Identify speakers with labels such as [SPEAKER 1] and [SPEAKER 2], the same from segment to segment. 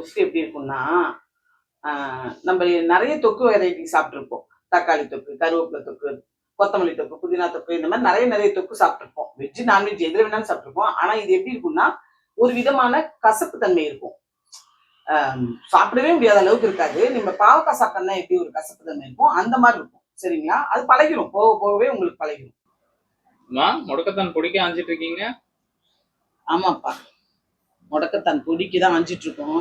[SPEAKER 1] தொக்கு எப்படி இருக்கும்னா நம்ம நிறைய தொக்கு வெரைட்டி சாப்பிட்ருப்போம் தக்காளி தொக்கு கருவேப்பிலை தொக்கு கொத்தமல்லி தொக்கு புதினா தொக்கு இந்த மாதிரி நிறைய நிறைய தொக்கு சாப்பிட்ருப்போம் வெஜ் நான்வெஜ் எதுல வேணாலும் சாப்பிட்ருப்போம் ஆனா இது எப்படி இருக்கும்னா ஒரு விதமான கசப்பு தன்மை இருக்கும். சாப்பிடவே முடியாத அளவுக்கு இருக்காது. நம்ம பாவக்காய் சாப்பிட்டோம்னா எப்படி ஒரு கசப்பு தன்மை இருக்கும்? அந்த மாதிரி இருக்கும். சரிங்களா? அது பழகிரும். போக போகவே உங்களுக்கு பழகிரும்.
[SPEAKER 2] அம்மா முடக்கத்தான் பொடிக்க ஆஞ்சிட்டு இருக்கீங்க?
[SPEAKER 1] ஆமாப்பா. முடக்கத்தான் பொடிக்கு தான் வஞ்சிட்டு இருக்கோம்.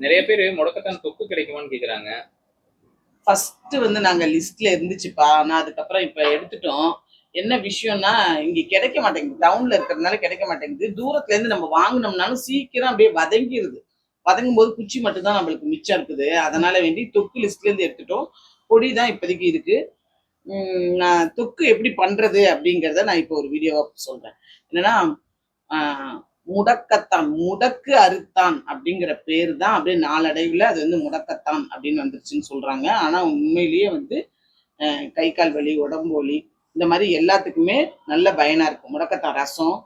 [SPEAKER 2] நிறைய பேர் முடக்கத்தான் தொக்கு கிடைக்குமான்னு கேக்குறாங்க.
[SPEAKER 1] ஃபர்ஸ்ட் வந்து நாங்க லிஸ்ட்ல இருந்துச்சுப்பா. நான் அதுக்கப்புறம் இப்ப எடுத்துட்டோம். என்ன விஷயம்னா இங்க கிடைக்க மாட்டேங்குது. டவுன்ல இருக்கிறதுனால கிடைக்க மாட்டேங்குது. தூரத்துல இருந்து நம்ம வாங்கினோம்னாலும் சீக்கிரம் அப்படியே வதங்கிருது. வதங்கும் போது குச்சி மட்டும் தான் நம்மளுக்கு மிச்சம் இருக்குது. அதனால வேண்டி தொக்கு லிஸ்ட்ல இருந்து எடுத்துட்டோம். பொடி தான் இப்போதைக்கு இருக்கு. நான் தொக்கு எப்படி பண்றது அப்படிங்கிறத நான் இப்போ ஒரு வீடியோவா சொல்றேன். என்னன்னா முடக்கத்தான் முடக்கு அறுத்தான் அப்படிங்கிற பேர் தான் அப்படியே நாளடைவில் அது வந்து முடக்கத்தான் அப்படின்னு வந்துருச்சுன்னு சொல்றாங்க. ஆனா உண்மையிலேயே வந்து கை கால் வலி உடம்பு வலி இந்த மாதிரி எல்லாத்துக்குமே நல்ல பயனா இருக்கும் முடக்கத்தான் ரசம்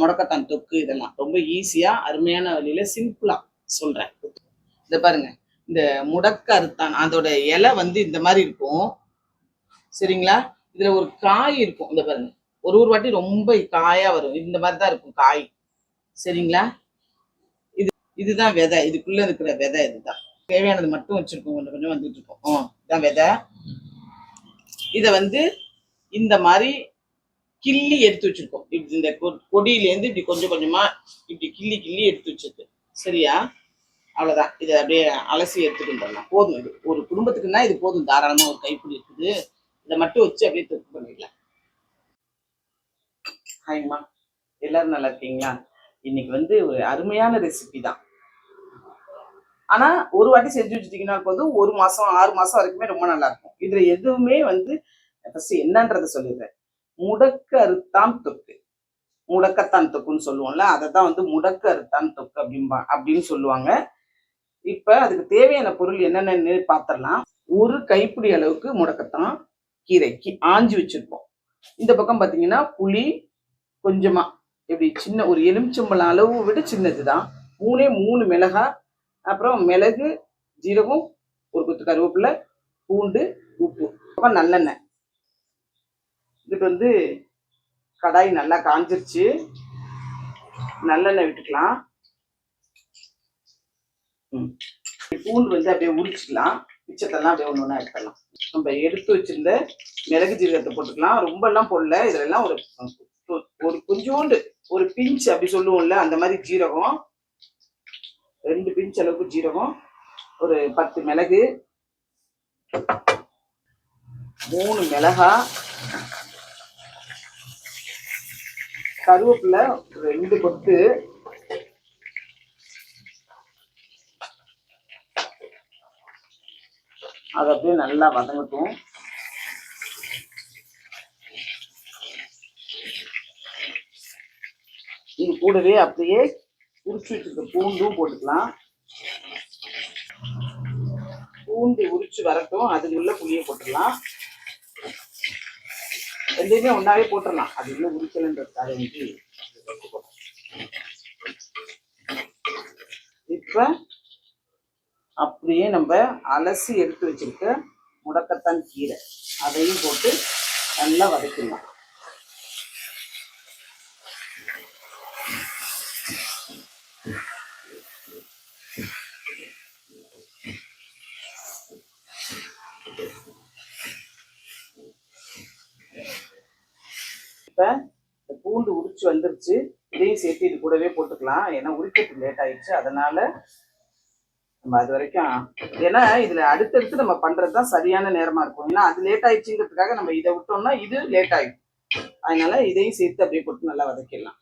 [SPEAKER 1] முடக்கத்தான் தொக்கு இதெல்லாம். ரொம்ப ஈஸியா அருமையான வழியில சிம்பிளா சொல்றேன். இந்த பாருங்க. இந்த முடக்க அறுத்தான் அதோட இலை வந்து இந்த மாதிரி இருக்கும். சரிங்களா? இதுல ஒரு காய் இருக்கும். இந்த பாருங்க. ஒரு ஒரு வாட்டி ரொம்ப காயா வரும். இந்த மாதிரி தான் இருக்கும் காய். சரிங்களா? இது இதுதான் விதை. இதுக்குள்ள இருக்கிற விதை இதுதான். தேவையானது மட்டும் வச்சிருக்கோம். கொஞ்சம் கொஞ்சம் வந்துட்டு இருக்கோம். இதான் விதை. இதை வந்து இந்த மாதிரி கிள்ளி எடுத்து வச்சிருக்கோம். இப்படி இந்த கொ- கொடியிலேருந்து இப்படி கொஞ்சம் கொஞ்சமா இப்படி கிள்ளி கிள்ளி எடுத்து வச்சிருக்கு சரியா? அவ்வளவுதான். இதை அப்படியே அலசி எடுத்துட்டு வரலாம் போதும். இது ஒரு குடும்பத்துக்குன்னா இது போதும். தாராளமா ஒரு கைப்பிடி இருக்குது. இதை மட்டும் வச்சு அப்படியே தொக்கு பண்ணிடலாம். ஹாய்மா எல்லாரும் நல்லா இருக்கீங்களா? இன்னைக்கு வந்து ஒரு அருமையான ரெசிபி தான். ஆனா ஒரு வாட்டி செஞ்சு வச்சுட்டீங்கன்னா போதும் ஒரு மாசம் ஆறு மாசம் வரைக்குமே ரொம்ப நல்லா இருக்கும் இதுல எதுவுமே வந்து என்னன்றத என்னன்றதை சொல்லிடுறேன். முடக்கு அறுத்தான் தொக்கு. முடக்கத்தான் தொக்குன்னு சொல்லுவோம்ல அதை தான் வந்து முடக்க அறுத்தான் தொக்கு அப்படிம்பா அப்படின்னு சொல்லுவாங்க. இப்ப அதுக்கு தேவையான பொருள் என்னென்னு பார்த்துடலாம் ஒரு கைப்பிடி அளவுக்கு முடக்கத்தான் கீரை கீ- ஆஞ்சி வச்சிருப்போம். இந்த பக்கம் பாத்தீங்கன்னா புளி கொஞ்சமா இப்படி சின்ன ஒரு எலுமிச்சம்பழம் அளவு விட சின்னதுதான். மூணே மூணு மிளகாய் அப்புறம் மிளகு ஜீரகம் ஒரு கொத்து கருவேப்பிலை பூண்டு உப்பு. அப்புறம் நல்லெண்ணெய். இதுக்கு வந்து கடாய் நல்லா காஞ்சிருச்சு. நல்லெண்ணெய் விட்டுக்கலாம். ம். பூண்டு வந்து அப்படியே உரிச்சிக்கலாம் மிச்சத்தெல்லாம் அப்படியே ஒன்று ஒன்றா எடுத்துடலாம். நம்ம எடுத்து வச்சிருந்த மிளகு ஜீரகத்தை போட்டுக்கலாம். ரொம்பலாம் போடல. இதெல்லாம் ஒரு ஒரு கொஞ்சோண்டு ஒரு பிஞ்ச் அப்படி சொல்லுவோம்ல அந்த மாதிரி ஜீரகம். ரெண்டு பிஞ்ச் அளவுக்கு ஜீரகம். ஒரு பத்து மிளகு. மூணு மிளகா. கருவேப்பிலை ஒரு ரெண்டு கொத்து. அது அப்படியே நல்லா வதங்கட்டும். இது கூடவே அப்படியே உரிச்சு வச்சிருக்க பூண்டும் போட்டுக்கலாம். பூண்டு உரிச்சு வரட்டும். அதுக்குள்ள உள்ள புளியை போட்டுடலாம். ரெண்டுமே ஒன்னாவே போட்டுடலாம். அது உள்ள உரிக்கலன்றதுக்காக வந்து இப்ப அப்படியே நம்ம அலசி எடுத்து வச்சிருக்க முடக்கத்தான் கீரை. அதையும் போட்டு நல்லா வதக்கிடலாம் இப்ப இந்த பூண்டு உரிச்சு வந்துருச்சு இதையும் சேர்த்து இது கூடவே போட்டுக்கலாம். ஏன்னா உரிக்கிறது லேட் ஆயிடுச்சு. அதனால நம்ம அது வரைக்கும் ஏன்னா இதுல அடுத்தடுத்து நம்ம பண்றதுதான் சரியான நேரமா இருக்கும். ஏன்னா அது லேட் ஆயிடுச்சுங்கிறதுக்காக நம்ம இதை விட்டோம்னா இது லேட் ஆயிடும். அதனால இதையும் சேர்த்து அப்படியே போட்டு நல்லா வதக்கிடலாம்.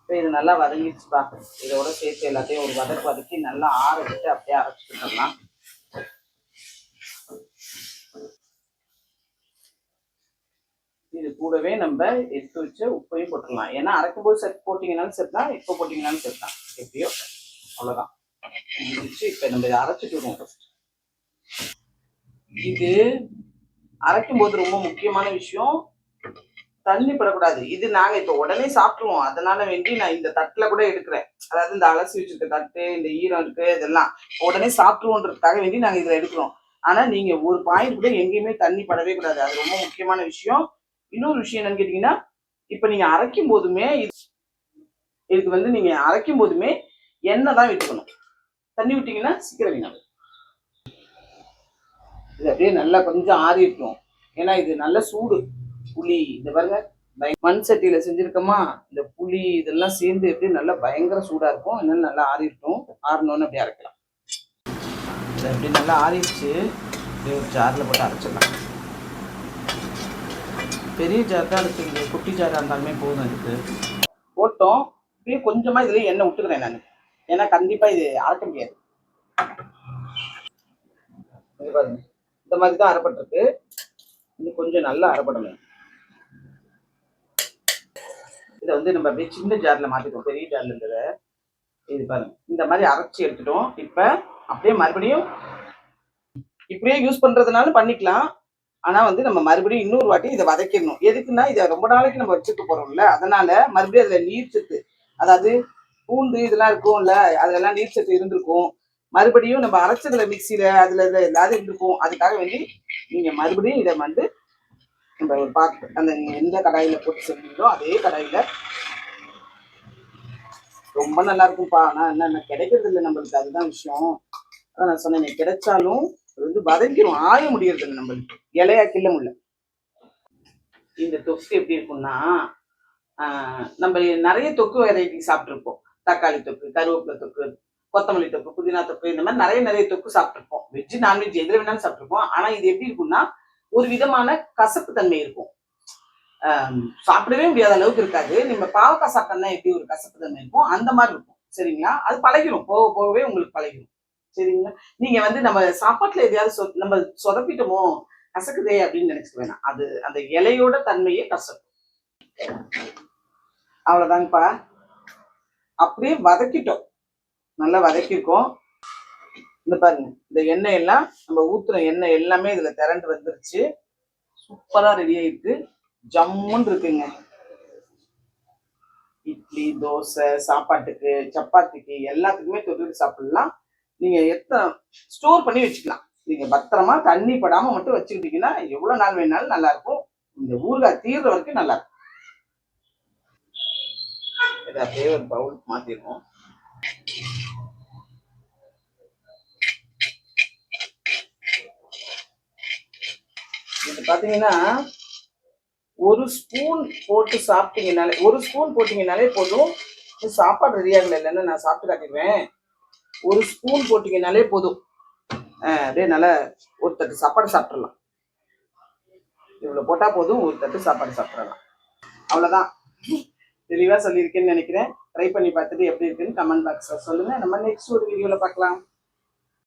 [SPEAKER 1] இப்போ இது நல்லா வதங்கிடுச்சுப்பா. இதோட சேர்த்து எல்லாத்தையும் ஒரு வதக்கு வதக்கி நல்லா ஆற விட்டு அப்படியே அரைச்சிக்கிட்டோம்னா இது கூடவே நம்ம எடுத்து வச்ச உப்பையும் போட்டுடலாம். ஏன்னா அரைக்கும் போது செட் போட்டிங்கனாலும் செட் தான் இப்போ போட்டிங்கனாலும் செட் தான். எப்படியோ? அவ்வளோதான் இப்போ நம்ம இதை அரைச்சிட்டு இருக்கோம் ஃபர்ஸ்ட் இது அரைக்கும் போது ரொம்ப முக்கியமான விஷயம். தண்ணி படக்கூடாது. இது நாங்க இப்ப உடனே சாப்பிட்டுருவோம். அதனால வேண்டி நான் இந்த தட்டுல கூட எடுக்கிறேன். அதாவது இந்த அலசி வச்சிருக்க தட்டு இந்த ஈரம் இருக்கு இதெல்லாம் உடனே சாப்பிட்டுருவோன்றதுக்காக வேண்டி நாங்க இதுல எடுக்கிறோம். ஆனா நீங்க ஒரு பாயிண்ட் கூட எங்கேயுமே தண்ணி படவே கூடாது. அது ரொம்ப முக்கியமான விஷயம். இன்னொரு விஷயம் என்னன்னு கேட்டீங்கன்னா இப்ப நீங்க அரைக்கும் போதுமே இதுக்கு வந்து நீங்க அரைக்கும் போதுமே எண்ணெய் தான் விட்டுக்கணும். தண்ணி விட்டீங்கன்னா சீக்கிரம் வீணாகும். இது அப்படியே நல்லா கொஞ்சம் ஆறிட்டோம் ஏன்னா இது நல்ல சூடு. புளி இந்த பாருங்க மண் சட்டியில செஞ்சிருக்கோமா இந்த புளி இதெல்லாம் சேர்ந்து எப்படி நல்லா பயங்கர சூடா இருக்கும். அதனால நல்லா ஆறிட்டோம் ஆறணும்னு அப்படியே அரைக்கலாம். இது அப்படியே நல்லா ஆறிடுச்சு. அப்படியே ஒரு போட்டு அரைச்சிடலாம். பெரிய ஜார் தான் இருக்குது குட்டி ஜாராக இருந்தாலுமே போதும் இதுக்கு போட்டோம் இப்படியே கொஞ்சமா இதுல எண்ணெய் விட்டுக்கிறேன் நான். ஏன்னா கண்டிப்பா இது அரைக்க முடியாது. இது பாருங்க. இந்த மாதிரி தான் அரைப்பட்டிருக்கு. இது கொஞ்சம் நல்லா அரைப்படணும். இதை வந்து நம்ம அப்படியே சின்ன ஜார்ல மாத்திட்டோம் பெரிய ஜார்ல இருந்ததை இது. பாருங்க. இந்த மாதிரி அரைச்சி எடுத்துட்டோம். இப்ப அப்படியே மறுபடியும் இப்படியே யூஸ் பண்றதுனால பண்ணிக்கலாம். ஆனா வந்து நம்ம மறுபடியும் இன்னொரு வாட்டி இதை வதக்கிடணும். எதுக்குன்னா இதை ரொம்ப நாளைக்கு நம்ம வச்சுக்க போறோம்ல அதனால மறுபடியும் அதுல நீர் சத்து அதாவது பூண்டு இதெல்லாம் இருக்கும்ல அதெல்லாம் நீர் சத்து இருந்திருக்கும். மறுபடியும் நம்ம அரைச்சதுல மிக்சியில அதுல இதில் எல்லாரும் இருந்திருக்கும். அதுக்காக வேண்டி நீங்க மறுபடியும் இதை வந்து நம்ம ஒரு பாக்கு அந்த நீங்கள் எந்த கடாயில போட்டு செஞ்சீங்களோ அதே கடாயில ரொம்ப நல்லா இருக்கும்ப்பா. ஆனா என்ன கிடைக்கிறது இல்லை நம்மளுக்கு. அதுதான் விஷயம். அதான் நான் சொன்னேன் கிடைச்சாலும் அது வந்து வதங்கிரும் ஆய முடியறது நம்மளுக்கு. இலையா கிள்ள முடியல இந்த தொக்கு எப்படி இருக்கும்னா ஆஹ் நம்ம நிறைய தொக்கு வெரைட்டி சாப்பிட்ருப்போம் தக்காளி தொக்கு கருவேப்பிலை தொக்கு கொத்தமல்லி தொக்கு புதினா தொக்கு இந்த மாதிரி நிறைய நிறைய தொக்கு சாப்பிட்ருப்போம் வெஜ் நான்வெஜ் எதில் வேணாலும் சாப்பிட்ருப்போம் ஆனால் இது எப்படி இருக்கும்னா ஒரு விதமான கசப்பு தன்மை இருக்கும். ஆஹ் சாப்பிடவே முடியாத அளவுக்கு இருக்காது. நம்ம பாவக்காய் சாப்பிட்டோம்னா எப்படி ஒரு கசப்பு தன்மை இருக்கும்? அந்த மாதிரி இருக்கும். சரிங்களா? அது பழகிடும் போக போகவே உங்களுக்கு பழகிடும் சரிங்களா? நீங்க வந்து நம்ம சாப்பாட்டுல எதையாவது சொ- நம்ம சொதப்பிட்டோமோ கசக்குதே அப்படின்னு நினைச்சுக்க வேணாம். அது அந்த இலையோட தன்மையே கசக்கும். அவ்வளவுதாங்கப்பா. அப்படியே வதக்கிட்டோம். நல்லா வதக்கிருக்கோம். இந்த பாருங்க. இந்த எண்ணெய் எல்லாம் நம்ம ஊத்துற எண்ணெய் எல்லாமே இதுல திரண்டு வந்துருச்சு. சூப்பரா ரெடி ஆயிருக்கு. ஜம்முன்னு இருக்குங்க. இட்லி தோசை சாப்பாட்டுக்கு சப்பாத்திக்கு எல்லாத்துக்குமே தொட்டுட்டு சாப்பிடலாம். நீங்க எத்தனை ஸ்டோர் பண்ணி வச்சுக்கலாம். நீங்க பத்திரமா தண்ணி படாம மட்டும் வச்சுக்கிட்டீங்கன்னா எவ்வளவு நாள் வேணாலும் நல்லா இருக்கும். இந்த ஊறுகாய் தீர்ற வரைக்கும் நல்லா இருக்கும். இதை அப்படியே ஒரு பவுல் மாத்திடுவோம். இது பாத்தீங்கன்னா ஒரு ஸ்பூன் போட்டு சாப்பிட்டீங்கனாலே ஒரு ஸ்பூன் போட்டீங்கனாலே போதும். சாப்பாடு ரெடி ஆகல இல்லைன்னா நான் சாப்பிட்டு காட்டிடுவேன். ஒரு ஸ்பூன் போட்டிங்கனாலே போதும். அப்படியே நல்லா ஒரு தட்டு சாப்பாடு சாப்பிட்றலாம் இவ்வளோ போட்டால் போதும் ஒரு தட்டு சாப்பாடு சாப்பிட்றலாம் அவ்வளோதான் தெளிவாக சொல்லியிருக்கேன்னு நினைக்கிறேன். ட்ரை பண்ணி பார்த்துட்டு எப்படி இருக்குன்னு கமெண்ட் பாக்ஸில் சொல்லுங்கள் நம்ம நெக்ஸ்ட் ஒரு வீடியோவில் பார்க்கலாம்.